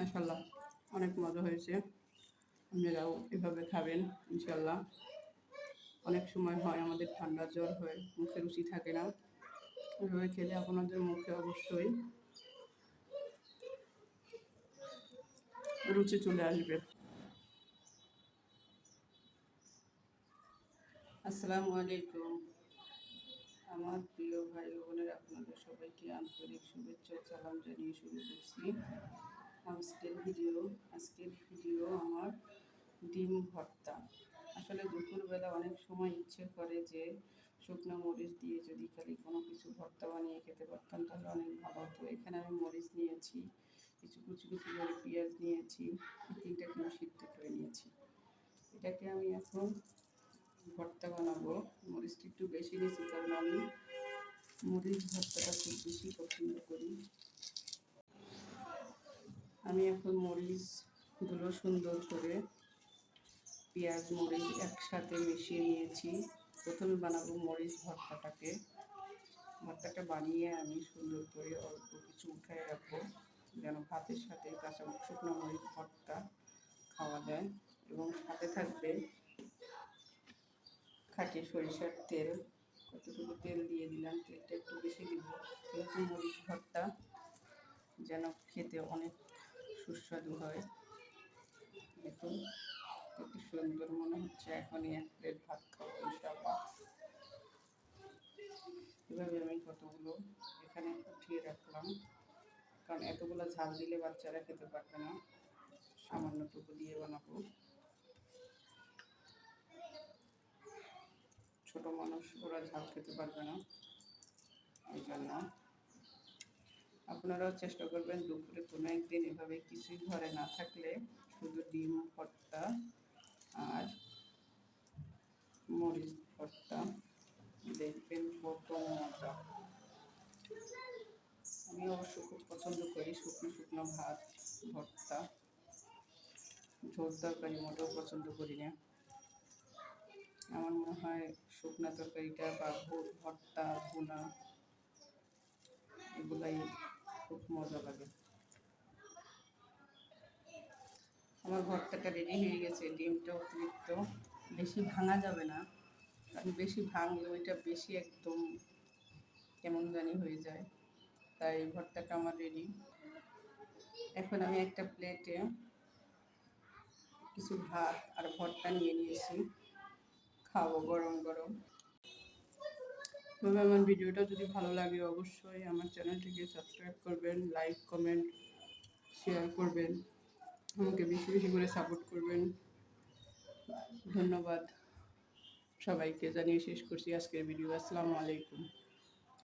মাসাল্লাহ অনেক মজা হয়েছে। আপনারাও এভাবে খাবেন ইনশাল্লাহ অনেক সময় হয় আমাদের ঠান্ডা জ্বর হয়, মুখে রুচি থাকে না। এভাবে খেলে আপনাদের মুখে অবশ্যই রুচি চলে আসবে। আসসালামু আলাইকুম। আমার প্রিয় ভাই বোনের, আপনাদের সবাইকে আন্তরিক শুভেচ্ছা সালাম জানিয়ে শুরু করছি। আজকের ভিডিও আজকের ভিডিও আমার ডিম ভর্তা। আসলে দুপুরবেলা অনেক সময় ইচ্ছে করে যে শুকনো মরিচ দিয়ে যদি খালি কোনো কিছু ভর্তা বানিয়ে খেতে পারতাম, তাহলে অনেক ভালো হতো। এখানে আমি মরিচ নিয়েছি, কিছু, কুচি কুচি করে পেঁয়াজ নিয়েছি, তিনটা কিলো সিদ্ধ করে নিয়েছি। এটাকে আমি এখন ভর্তা বানাবো। মরিচটা একটু বেশি নিয়েছি কারণ আমি মরিচ ভর্তাটা খুব বেশি পছন্দ করি আমি এখন মরিচগুলো সুন্দর করে পেঁয়াজ, মরিচ একসাথে মিশিয়ে নিয়েছি। প্রথমে বানাবো মরিচ ভর্তাটাকে। ভর্তাটা বানিয়ে আমি সুন্দর করে অল্প কিছু উঠায় রাখব, যেন ভাতের সাথে কাঁচা শুকনো মরিচ ভর্তা খাওয়া যায়। এবং সাথে থাকবে খাঁটি সরিষার তেল। কতটুকু তেল দিয়ে দিলাম, তেলটা একটু বেশি দিব। যেহেতু মরিচ ভর্তা, যেন খেতে অনেক সুস্বাদু হয়। দেখুন, কত সুন্দর মনে হচ্ছে এখনই এক প্লেট ভাত খাব ইনশাআল্লাহ এভাবে আমি কতগুলো এখানে উঠিয়ে রাখলাম। কারণ এতগুলো ঝাল দিলে বাচ্চারা খেতে পারবে না। সামান্যটুকু দিয়ে বানাবো। ছোট মানুষ, ওরা ঝাল খেতে পারবে না। এই জন্য আপনারাও চেষ্টা করবেন দুপুরে কোনো একদিন এভাবে কিছুই ঘরে না থাকলে শুধু ডিম, ভর্তা আর মরিচ ভর্তা। দেখবেন কত মজা। আমি অবশ্য খুব পছন্দ করি শুকনো শুকনো ভাত, ভর্তা। ঝোল তরকারি মোটেও পছন্দ করি না। আমার মনে হয় শুকনা তরকারিটা বা ভর্তা, ভুনা আমার ভর্তাটা রেডি হয়ে গেছে ডিমটা অতিরিক্ত। বেশি ভাঙা যাবে না, কারণ বেশি ভাঙলে ওইটা বেশি একদম কেমন জানি হয়ে যায়। তাই ভর্তাটা আমার রেডি এখন আমি একটা প্লেটে কিছু ভাত আর ভর্তা নিয়ে নিয়েছি। খাব গরম গরম। তবে আমার ভিডিওটা যদি ভালো লাগে অবশ্যই আমার চ্যানেলটিকে সাবস্ক্রাইব করবেন, লাইক, কমেন্ট, শেয়ার করবেন। আমাকে বেশি বেশি করে সাপোর্ট করবেন। ধন্যবাদ। সবাইকে জানিয়ে শেষ করছি আজকের ভিডিও। আসসালামু আলাইকুম।